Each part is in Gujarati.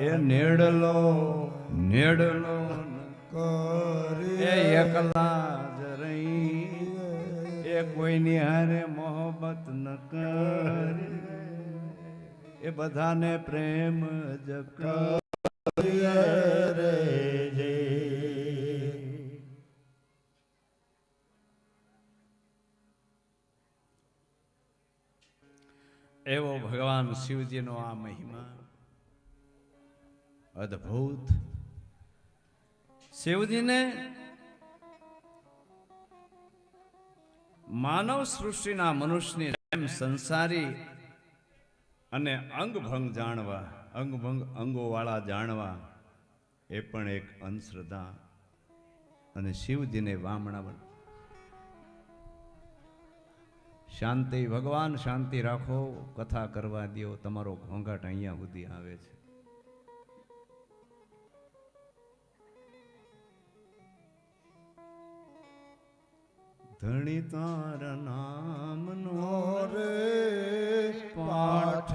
એ નેડલો નેડલો એ એકલા જ રહી એ કોઈની હારે મોહબ્બત ન કરે. એ બધાને પ્રેમ જ કરે જે. એવો ભગવાન શિવજીનો આ મહિમા. અદ્ભુત. શિવજીને માનવ સૃષ્ટિના મનુષ્યની જેમ સંસારી અને અંગભંગ જાણવા, અંગભંગ અંગોવાળા જાણવા, એ પણ એક અંધશ્રદ્ધા. અને શિવજીને વામણા શાંતિ, ભગવાન શાંતિ રાખો, કથા કરવા દો તમારો ઘોંઘાટ અહીંયા સુધી આવે છે. ધણી તારા નામનો રે પાઠ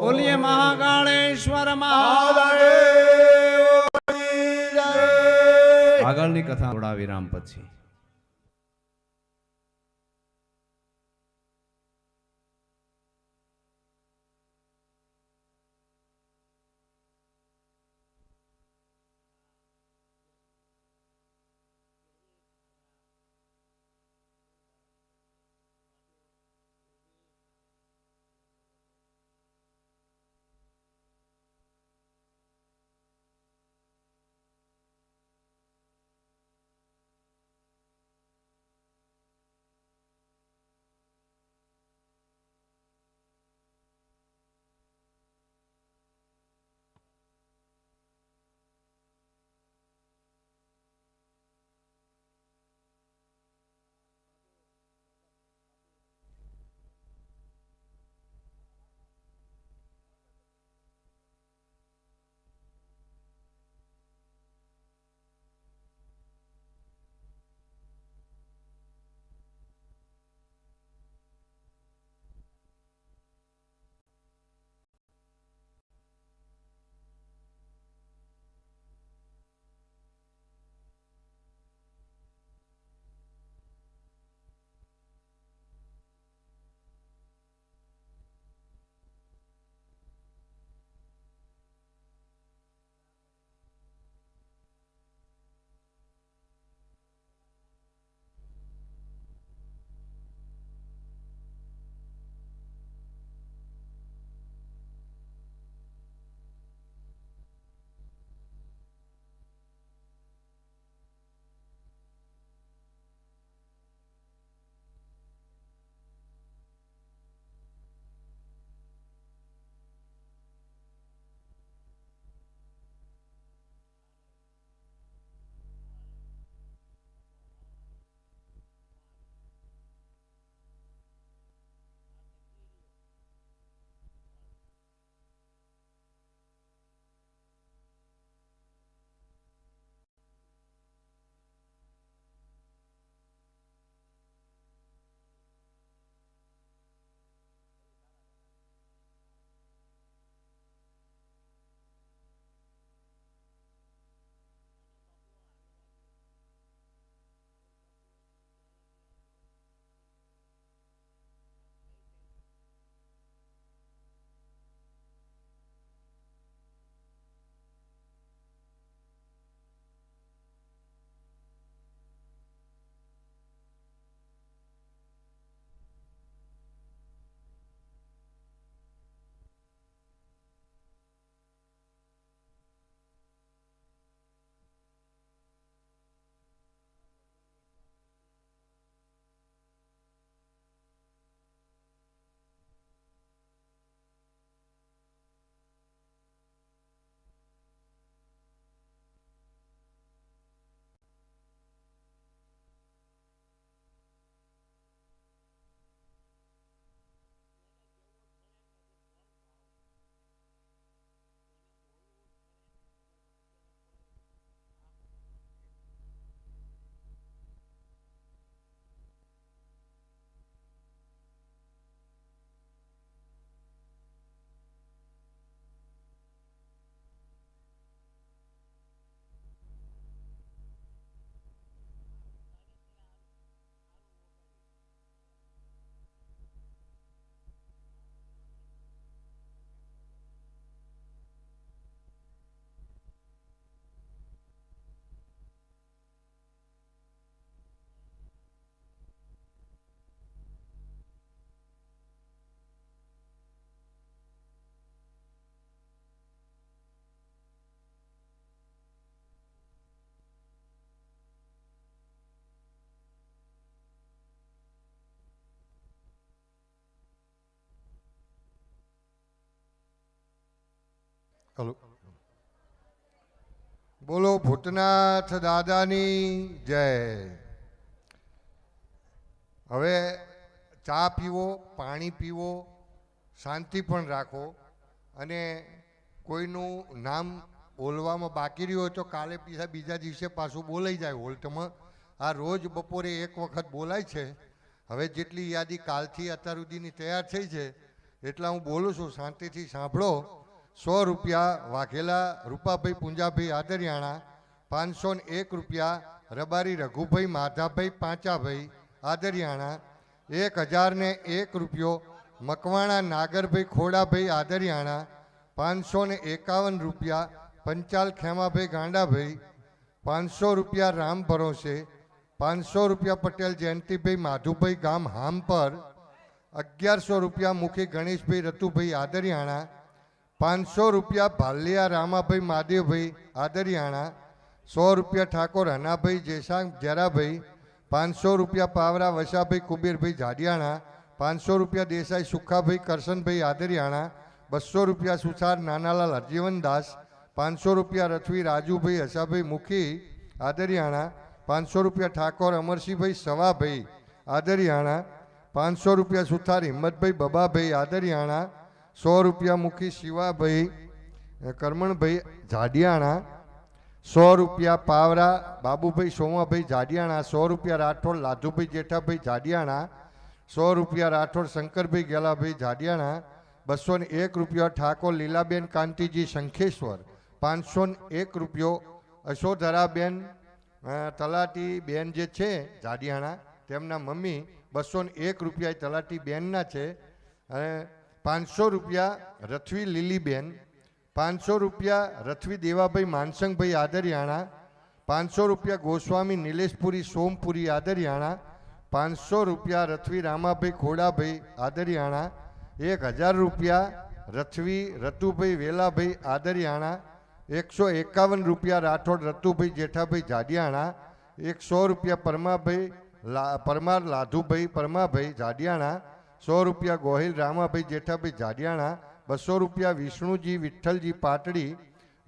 બોલીએ મહાકાળેશ્વર મહાદેવ. આગળની કથા થોડા વિરામ પછી. હલો. બોલો ભૂતનાથ દાદાની જય. હવે ચા પીવો, પાણી પીવો, શાંતિ પણ રાખો. અને કોઈનું નામ બોલવામાં બાકી રહ્યું હોય તો કાલે બીજા બીજા દિવસે પાછું બોલાઈ જાય હોલ્ટમાં. આ રોજ બપોરે એક વખત બોલાય છે. હવે જેટલી યાદી કાલથી અત્યાર સુધીની તૈયાર થઈ છે, એટલા હું બોલું છું. શાંતિથી સાંભળો. સો રૂપિયા વાઘેલા, રૂપાભાઈ પુંજાભાઈ આદરિયાણા, પાંચસો એક રૂપિયા રબારી રઘુભાઈ માધાભાઈ પાંચાભાઈ આદરિયાણા, એક હજારને એક રૂપિયો મકવાણા નાગરભાઈ ખોડાભાઈ આદરિયાણા, પાંચસો એકાવન રૂપિયા પંચાલ ખેમાભાઈ ગાંડાભાઈ, પાંચસો રૂપિયા રામ ભરોસે, પાંચસો રૂપિયા પટેલ જયંતિભાઈ માધુભાઈ ગામ હામ પર અગિયારસો રૂપિયા મુખી ગણેશભાઈ રતુભાઈ આદરિયાણા પાંચસો રૂપિયા ભાલિયા રામાભાઈ મહાદેવભાઈ આદરિયાણા, સો રૂપિયા ઠાકોર હનાભાઈ જેસાંગ જરાભાઈ પાંચસો રૂપિયા પાવરા વસાભાઈ કુબેરભાઈ જાડિયાણા, પાંચસો રૂપિયા દેસાઈ સુખાભાઈ કરશનભાઈ આદરિયાણા, બસો રૂપિયા સુથાર નાનાલાલ હરજીવનદાસ, પાંચસો રૂપિયા રથવી રાજુભાઈ હસાભાઈ મુખી આદરિયાણા, પાંચસો રૂપિયા ઠાકોર અમરસિંહભાઈ સવાભાઈ આદરિયાણા, પાંચસો રૂપિયા સુથાર હિંમતભાઈ બબાભાઈ આદરિયાણા સો રૂપિયા મુખી શિવાભાઈ કરમણભાઈ જાડિયાણા, સો રૂપિયા પાવરા, બાબુભાઈ સોમાભાઈ જાડિયાણા, સો રૂપિયા રાઠોડ લાધુભાઈ જેઠાભાઈ જાડિયાણા, સો રૂપિયા રાઠોડ, શંકરભાઈ ગેલાભાઈ જાડિયાણા, બસો ને એક રૂપિયા ઠાકોર, લીલાબેન કાંતિજી શંખેશ્વર, પાંચસો ને એક રૂપિયો અશોધરાબેન તલાટી બેન જે છે જાડિયાણા, તેમના મમ્મી બસો ને એક રૂપિયા તલાટી બેનના છે. અને પાંચસો રૂપિયા રથવી લીલીબેન, પાંચસો રૂપિયા રથવી દેવાભાઈ માનસંગભાઈ આદરિયાણા, પાંચસો રૂપિયા ગોસ્વામી નિલેશપુરી, સોમપુરી આદરિયાણા, પાંચસો રૂપિયા રથવી રામાભાઈ ખોડાભાઈ આદરિયાણા, એક હજાર રૂપિયા રથવી રતુભાઈ વેલાભાઈ આદરિયાણા, એકસો એકાવન રૂપિયા રાઠોડ રતુભાઈ જેઠાભાઈ જાડિયાણા, એકસો રૂપિયા પરમાભાઈ લા, પરમાર લાધુભાઈ પરમાભાઈ જાડિયાણા સો રૂપિયા ગોહિલ રામાભાઈ જેઠાભાઈ જાડિયાણા, બસો રૂપિયા વિષ્ણુજી વિઠ્ઠલજી પાટડી,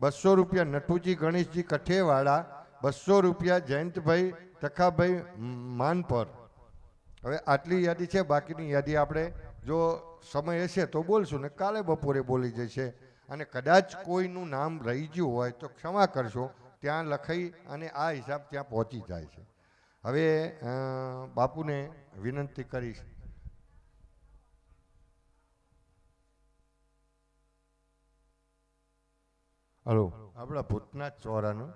બસો રૂપિયા નટુજી ગણેશજી કઠેવાડા, બસો રૂપિયા જયંતભાઈ તખાભાઈ માનપર. હવે આટલી યાદી છે, બાકીની યાદી આપણે જો સમય હશે તો બોલશું ને કાલે બપોરે બોલી જશે. અને કદાચ કોઈનું નામ રહી ગયું હોય તો ક્ષમા કરશો ત્યાં લખાઈ અને આ હિસાબ ત્યાં પહોંચી જાય છે. હવે બાપુને વિનંતી કરીશ હલો. આપણા ભૂતનાથ ચોરાનું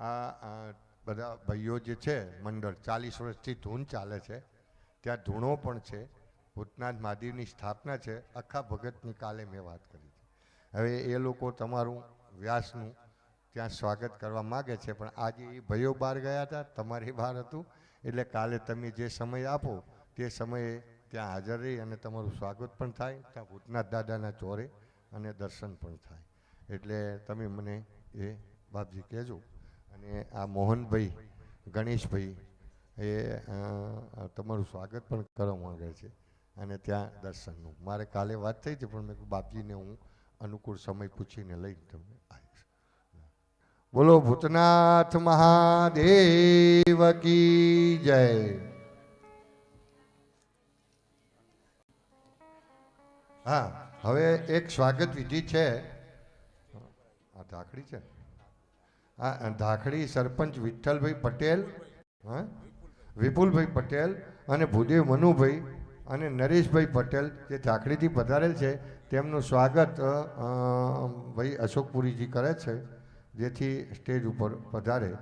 આ બધા ભાઈઓ જે છે, મંડળ, ચાલીસ વર્ષથી ધૂન ચાલે છે. ત્યાં ધૂણો પણ છે. ભૂતનાથ મહાદેવની સ્થાપના છે. આખા ભગતની કાલે મેં વાત કરી છે. હવે એ લોકો તમારું વ્યાસનું ત્યાં સ્વાગત કરવા માગે છે, પણ આજે એ ભાઈઓ બહાર ગયા હતા, તમારે બહાર હતું. એટલે કાલે તમે જે સમય આપો, તે સમયે ત્યાં હાજર રહી અને તમારું સ્વાગત પણ થાય, ત્યાં ભૂતનાથ દાદાના ચોરે અને દર્શન પણ થાય. એટલે તમે મને એ બાપજી કહેજો. અને આ મોહનભાઈ, ગણેશભાઈ, એ તમારું સ્વાગત પણ કરવા માંગે છે અને ત્યાં દર્શનનું. મારે કાલે વાત થઈ છે, પણ મેં બાપજીને હું અનુકૂળ સમય પૂછીને લઈને તમને આવીશ. બોલો, ભૂતનાથ મહાદેવ કી જય. હા, હવે એક સ્વાગત વિધિ છે. આ ધાકડી છે આ ધાખડી સરપંચ વિઠ્ઠલભાઈ પટેલ, હા? વિપુલભાઈ પટેલ અને ભૂદેવ મનુભાઈ અને નરેશભાઈ પટેલ જે ધાખડીથી પધારેલ છે, તેમનું સ્વાગત ભાઈ અશોકપુરીજી કરે છે, જેથી સ્ટેજ ઉપર પધારે.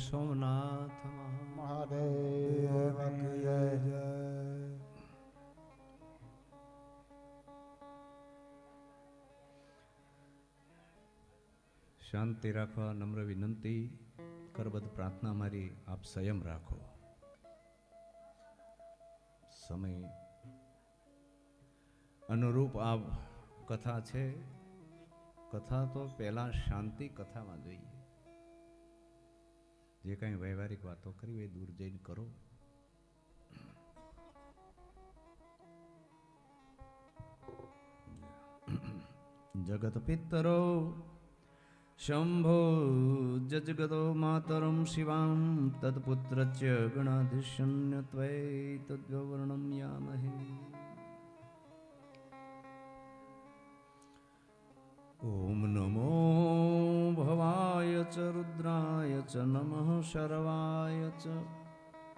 સોમનાથ મહા મહાદેવ શાંતિ રાખવા નમ્ર વિનંતી. કરબદ્ધ પ્રાર્થના મારી આપ સંયમ રાખો. સમય અનુરૂપ આ કથા છે. કથા તો પહેલા શાંતિ કથામાં જોઈએ. જે કાંઈ વ્યવહારિક વાતો કરી એ દૂર જઈને કરો. જગત પિતરો, શંભો, જજગતો માતરમ શિવામ તત્પુત્રચ ગણાધિશન્ય ત્વૈ તદ્વર્ણમ યામહે. ઓમ નમો ચ રુદ્રાય ચ નમઃ શરવાય ચ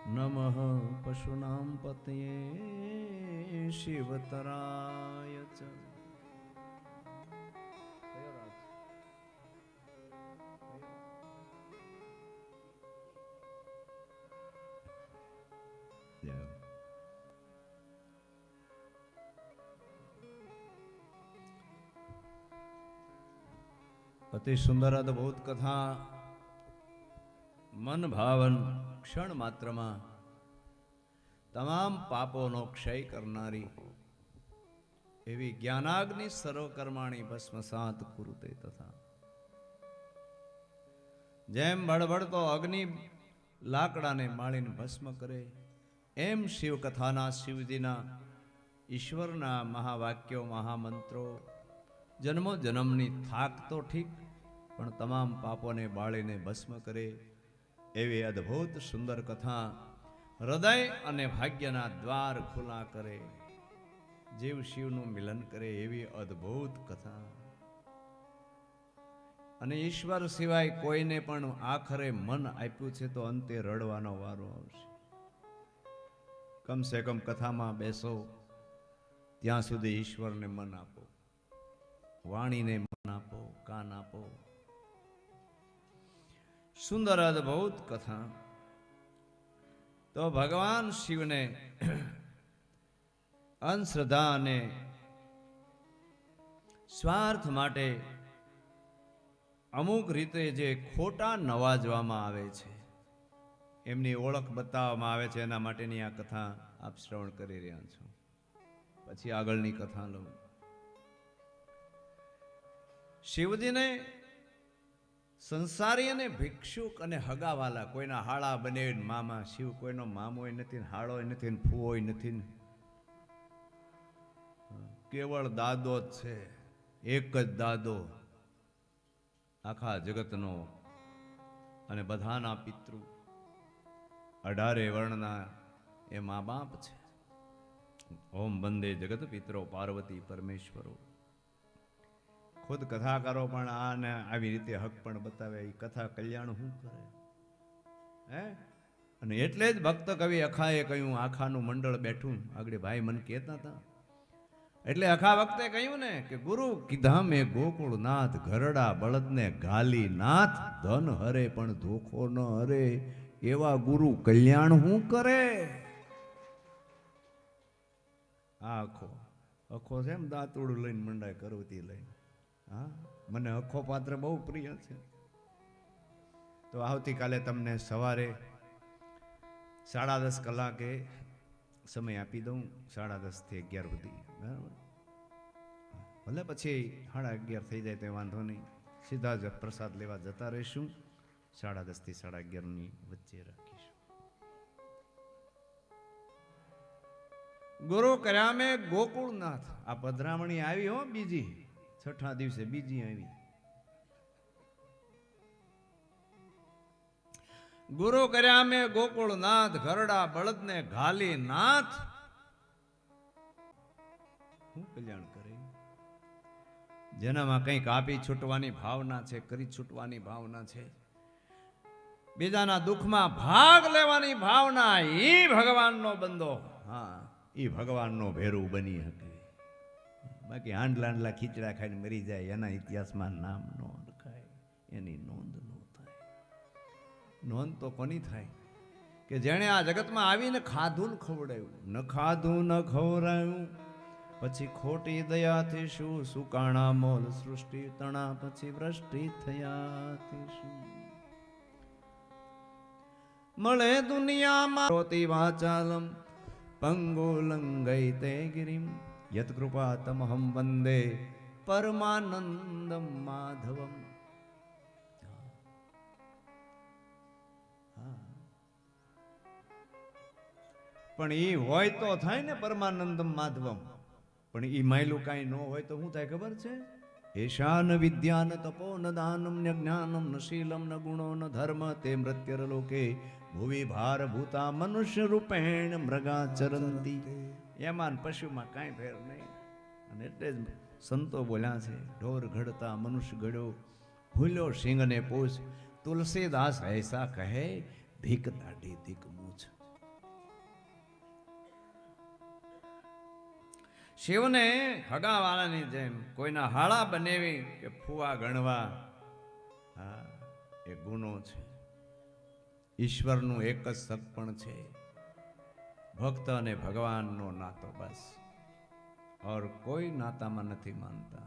નમઃ પશુનામ પતયે શિવતરાય ચ જય હો. અતિ સુંદર અદભુત કથા મન ભાવન ક્ષણ માત્રમાં તમામ પાપોનો ક્ષય કરનારી એવી જ્ઞાનાગ્નિ સર્વકર્માણી ભસ્મસાત કુરુતે તથા. જેમ બળબડતો અગ્નિ લાકડાને માળીને ભસ્મ કરે, એમ શિવકથાના શિવજીના ઈશ્વરના મહાવાક્યો, મહામંત્રો જન્મો જન્મની થાક તો ઠીક, પણ તમામ પાપોને બાળીને ભસ્મ કરે એવી અદ્ભુત સુંદર કથા હૃદય અને ભાગ્યના દ્વાર ખુલ્લા કરે. જીવ શિવનું મિલન કરે એવી અદ્ભુત કથા. અને ઈશ્વર સિવાય કોઈને પણ આખરે મન આપ્યું છે તો અંતે રડવાનો વારો આવશે. કમસે કમ કથામાં બેસો, ત્યાં સુધી ઈશ્વરને મન આપો. વાણીને મન આપો, કાન આપો. સુંદર અદભુત કથા. તો ભગવાન શિવને અંધશ્રદ્ધા અને સ્વાર્થ માટે અમુક રીતે જે ખોટા નવાજવામાં આવે છે, એમની ઓળખ બતાવવામાં આવે છે, એના માટેની આ કથા આપ શ્રવણ કરી રહ્યા છો. પછી આગળની કથા લઉં. શિવજીને સંસારી અને ભિક્ષુક અને હગાવાલા, કોઈના હાળા બને મામા શિવ, કોઈનો મામોય નથી હાળોય નથી ને ફૂઓય નથી ને. કેવળ દાદો જ છે, એક જ દાદો આખા જગતનો અને બધાના પિતૃ. અઢારે વર્ણના એ મા બાપ છે. ઓમ બંદે જગત પિત્રો પાર્વતી પરમેશ્વરો. ખુદ કથાકારો પણ આને આવી રીતે હક પણ બતાવે એ કથા કલ્યાણ શું કરે? હે? અને એટલે જ ભક્ત કવિ અખાએ કહ્યું, આખાનું મંડળ બેઠું. આગળ ભાઈ મને કહેતા હતા. એટલે અખા વખતે કહ્યું ને કે, ગુરુ, કીધા મેં ગોકુળનાથ, ઘરડા, બળદને ગાલી નાથ ધન હરે પણ ધોખો ન હરે, એવા ગુરુ કલ્યાણ હું કરે? આખો આખો છે એમ દાંતોડું લઈને મંડાય, કરવતી લઈને. હા? મને અખો પાત્ર બહુ પ્રિય છે. તો આવતીકાલે તમને સવારે સાડા દસ કલાકે સમય આપી દઉં, સાડા દસથી અગિયાર સુધી. બરાબર? ભલે પછી સાડા અગિયાર થઈ જાય તો વાંધો નહીં. સીધા જ પ્રસાદ લેવા જતા રહીશું. સાડા દસથી સાડા અગિયારની વચ્ચે રાખીશું. ગુરુ કર્યા મેં ગોકુળનાથ. આ પધરામણી આવી હો બીજી. છઠ્ઠા દિવસે બીજી આવી. ગુરુ કર્યા મેં ગોકુળનાથ, ઘરડા બળદને ઘાલી નાથ. હું કલ્યાણ કરે? જેનામાં કંઈક આપી છૂટવાની ભાવના છે, કરી છૂટવાની ભાવના છે. બીજાના દુઃખમાં ભાગ લેવાની ભાવના એ ભગવાનનો બંદો. હા એ ભગવાનનો ભેરું બની શકે. બાકી હાંડલા હાંડલા ખીચડા ખાઈને મરી જાય, એના ઇતિહાસમાં નામ ન લખાય, એની નોંધ ન થાય. નોંધ તો કોની થાય? કે જેણે આ જગતમાં આવીને ખાધું ને ખવડાયું ન ખાધું, ન ખવડાયું પછી ખોટી દયાથી શું? સુકાણા મોલ સૃષ્ટિ તણા, પછી વૃષ્ટિ થયાથી શું? મળે દુનિયામાં વાચાલમ પંગુલંગઈ તે ગિરિમ યત કૃપા તમહમ વંદે પરમાનંદ માધવમ પણ એ હોય તો થાય ને પરમાનંદમ માધવમ પણ એ માયલું કાંઈ ન હોય તો શું થાય ખબર છે એશાન વિદ્યાન તપો ન દાનમ ન જ્ઞાનમ ન શીલમ ન ગુણો ન ધર્મ તે મૃત્યર લોકે ભુવિ ભાર ભૂતા મનુષ્ય રૂપેણ મૃગા ચરંતી એમાં પશુમાં કાંઈ ફેર નહીં. અને એટલે જ સંતો બોલ્યા છે, ઢોર ઘડતા મનુષ્ય ઘડ્યો ભૂલ્યો સિંહને પૂછ, તુલસીદાસ એસા કહે ભીક દાઢી દીક મૂછ. શિવને ખગાવાળાની જેમ કોઈના હાળા બનેવી કે ફુવા ગણવા, હા, એ ગુનો છે. ઈશ્વરનું એક જ સગપણ છે. ભક્ત અને ભગવાનનો નાતો બસ. ઓર કોઈ નાતામાં નથી માનતા.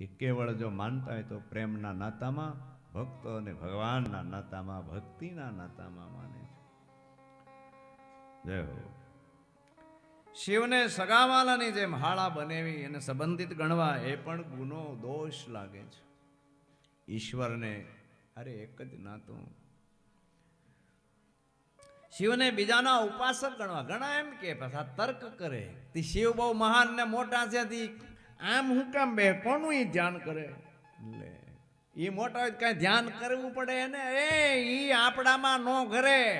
એ કેવળ જો માનતા હોય તો પ્રેમના નાતામાં, ભક્ત અને ભગવાનના નાતામાં, ભક્તિના નાતામાં માને છે. જય હો. શિવને સગાવાલાની જેમ હાળા બનેવી અને સંબંધિત ગણવા એ પણ ગુનો દોષ લાગે છે. ઈશ્વરને અરે એક જ નાતું શિવને બીજાના ઉપાસક ગણવા. ઘણા એમ કે પાછા તર્ક કરે. તે શિવ બહુ મહાન ને મોટા છે આમ હું કામ બે? કોનું એ ધ્યાન કરે? લે એ મોટા હોય કઈ ધ્યાન કરવું પડે એને? એ એ આપણામાં નો ઘરે.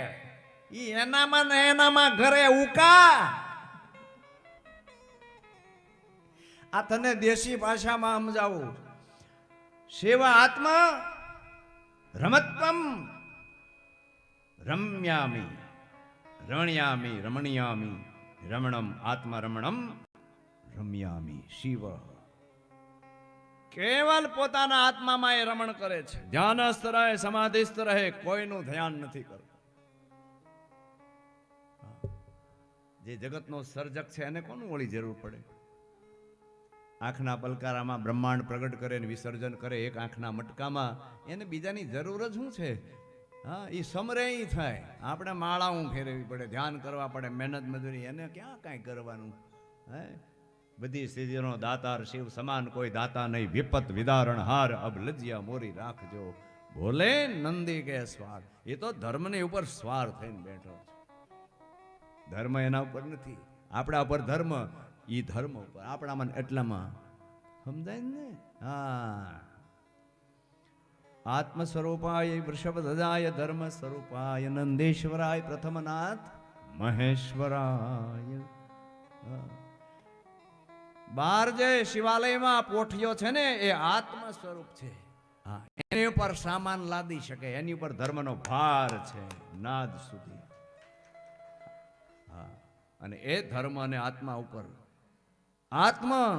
એ એનામાં ને એનામાં ઘરે. ઉકા આ તને દેશી ભાષામાં સમજાવું. સેવા આત્મા રમત્વમ રમ્યામી. રમણ્યામી, રમણીયામી, રમણમ આત્મા રમણમ રમ્યામી, શિવ. કેવલ પોતાના આત્મામાં એ રમણ કરે છે. ધ્યાનસ્થ રહે, સમાધિસ્થ રહે, કોઈનું ધ્યાન નથી કરતું. જે જગતનો સર્જક છે, એને કોનું વળી જરૂર પડે? આંખના પલકારામાં બ્રહ્માંડ પ્રગટ કરે ને વિસર્જન કરે, એક આંખના મટકામાં, એને બીજાની જરૂર જ શું છે? હા એ સમરે થાય. આપણે માળાઓ ફેરવવી પડે, ધ્યાન કરવા પડે, મહેનત મજૂરી. એને ક્યાં કાંઈ કરવાનું? હે? બધી સ્થિતિનો દાતાર શિવ સમાન કોઈ દાતા નહીં. વિપત, વિદારણ, હાર અબલજ્યા મોરી રાખજો. ભોલે નંદી કે સ્વાર એ તો ધર્મની ઉપર સ્વાર થઈને બેઠો છે. ધર્મ એના ઉપર નથી. આપણા ઉપર ધર્મ એ ધર્મ ઉપર. આપણામાં એટલામાં. સમજાય ને? હા. આત્મ સ્વરૂપાય વૃષભ ધજાય ધર્મ સ્વરૂપાય નંદેશ્વરાય પ્રથમનાથ મહેશ્વરાય. બાર જે શિવાલયમાં પોઠિયો છે ને, એ આત્મ સ્વરૂપ છે. હા, એની ઉપર સામાન લાદી શકે, એની ઉપર ધર્મનો ભાર છે, નાદ સુધી. હા, અને એ ધર્મ અને આત્મા ઉપર. આત્મા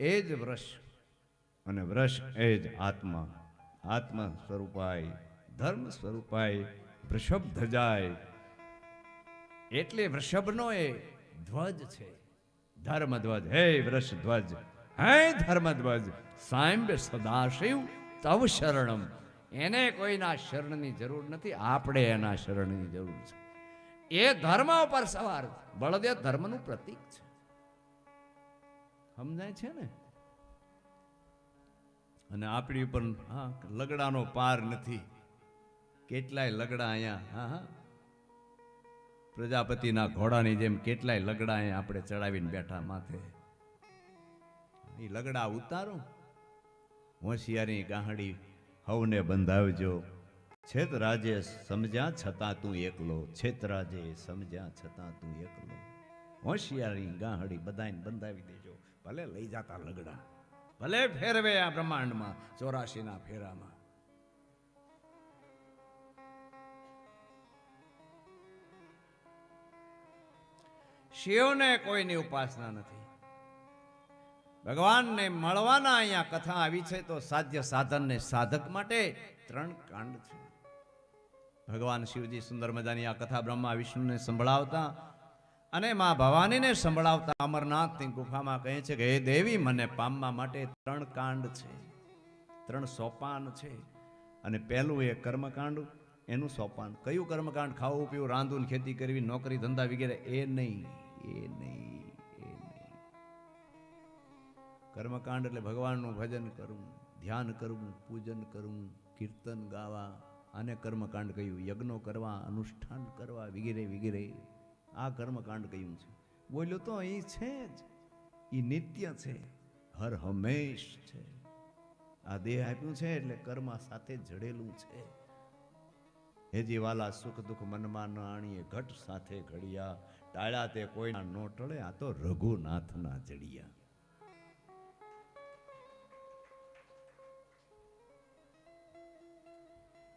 એ જ વૃષ, અને વૃષ એ જ આત્મા. આત્મા સ્વરૂપાય ધર્મ સ્વરૂપાય વૃષભ ધજાય એટલે વૃષભનો એ ધ્વજ છે. ધર્મ ધ્વજ હે વૃષ ધ્વજ હે ધર્મ ધ્વજ સાંભ સદાશિવ તવ શરણમ. એને કોઈના શરણની જરૂર નથી, આપણે એના શરણની જરૂર છે. એ ધર્મ ઉપર સવાર બળદેવ ધર્મનું પ્રતીક છે. સમજાય છે ને? અને આપણી ઉપર, હા, લગડાનો પાર નથી. કેટલાય લગડા અહીંયા, હા હા. પ્રજાપતિના ઘોડાની જેમ કેટલાય લગડા અહીંયા આપણે ચડાવીને બેઠા માથે. એ લગડા ઉતારો. હોશિયારી ગાહડી હવને બંધાવજો. છેત રાજે સમજ્યા છતાં તું એકલો. છેત રાજે સમજ્યા છતાં તું એકલો. હોશિયારી ગાહડી બધાને બંધાવી દેજો. ભલે લઈ જાતા લગડા. ભલે ફેરવે આ બ્રહ્માંડમાં ચોરાશીના ફેરામાં. શિવને કોઈની ઉપાસના નથી. ભગવાનને મળવાના અહીંયા કથા આવી છે તો સાધ્ય સાધન ને સાધક માટે ત્રણ કાંડ છે. ભગવાન શિવજી સુંદર મજાની આ કથા બ્રહ્મા વિષ્ણુને સંભળાવતા અને માં ભવાનીને સંભળાવતા અમરનાથની ગુફામાં કહે છે કે, હે દેવી, મને પામવા માટે ત્રણ કાંડ છે. ત્રણ સોપાન છે. અને પહેલું એ કર્મકાંડ, એનું સોપાન. કયું કર્મકાંડ? ખાવું, પીવું, રાંધવું ખેતી કરવી, નોકરી, ધંધા વગેરે. એ નહીં એ નહીં એ નહીં. કર્મકાંડ એટલે ભગવાનનું ભજન કરવું ધ્યાન કરવું પૂજન કરવું કીર્તન ગાવા, આને કર્મકાંડ કહ્યું. યજ્ઞો કરવા, અનુષ્ઠાન કરવા, વગેરે વગેરે. આ કર્મકાંડ કહ્યું છે. બોલ્યો, તો એ છે જ. એ નિત્ય છે. હર હંમેશ છે. આ દેહ આપ્યું છે એટલે કર્મ સાથે જડેલું છે. હેજી વાલા સુખ દુઃખ મનમાં ન આણીએ ઘટ સાથે ઘડિયા. ટાળ્યા તે કોઈના નો ટળે, આ તો રઘુનાથના જડિયા.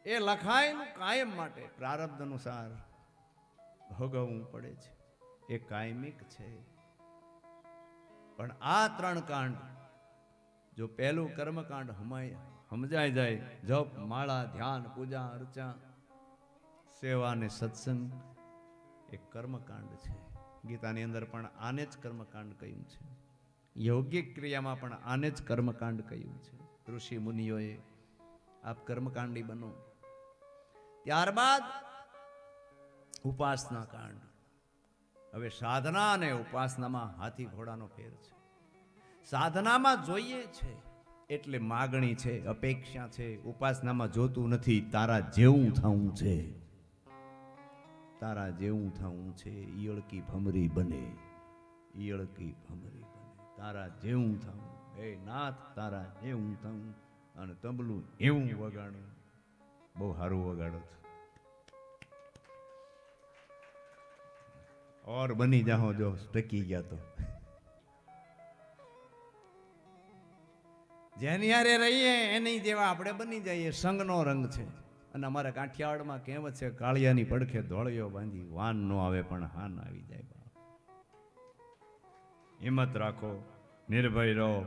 એ લખાયેલું કાયમ માટે પ્રારબ્ધ અનુસાર ભોગવવું પડે છે. એ કાયમિક છે. પણ આ ત્રણ કાંડ જો પહેલું કર્મકાંડ હમાય સમજાય જાય, જપ, માળા, ધ્યાન, પૂજા અર્ચા સેવા અને સત્સંગ, એ કર્મકાંડ છે. ગીતાની અંદર પણ આને જ કર્મકાંડ કહ્યું છે. યોગિક ક્રિયામાં પણ આને જ કર્મકાંડ કહ્યું છે. ઋષિ મુનિઓએ, આપ કર્મકાંડી બનો. ત્યારબાદ ઉપાસના કાંડ. હવે સાધના અને ઉપાસનામાં હાથી ઘોડાનો ફેર છે. સાધનામાં જોઈએ છે, એટલે માગણી છે, અપેક્ષા છે, ઉપાસનામાં જોતું નથી, તારા જેવું થવું છે. તારા જેવું થવું છે, ઈયળકી ભમરી બને, ઈયળકી ભમરી બને. તારા જેવું થવું, હે નાથ, તારા જેવું થવું, અને તબલું એવું વગાડું. બહુ સારું વગાડો છો. ઓર બની જાહો જો ટકી ગયા તો. જેની હારે રહીએ, એની જેવા આપણે બની જઈએ. સંગનો રંગ છે. અને અમારા કાઠિયાવાડમાં કહેવત છે? કાળિયાની પડખે ધોળિયો બાંધી વાન નો આવે પણ હાન આવી જાય હિંમત રાખો, નિર્ભય રહો.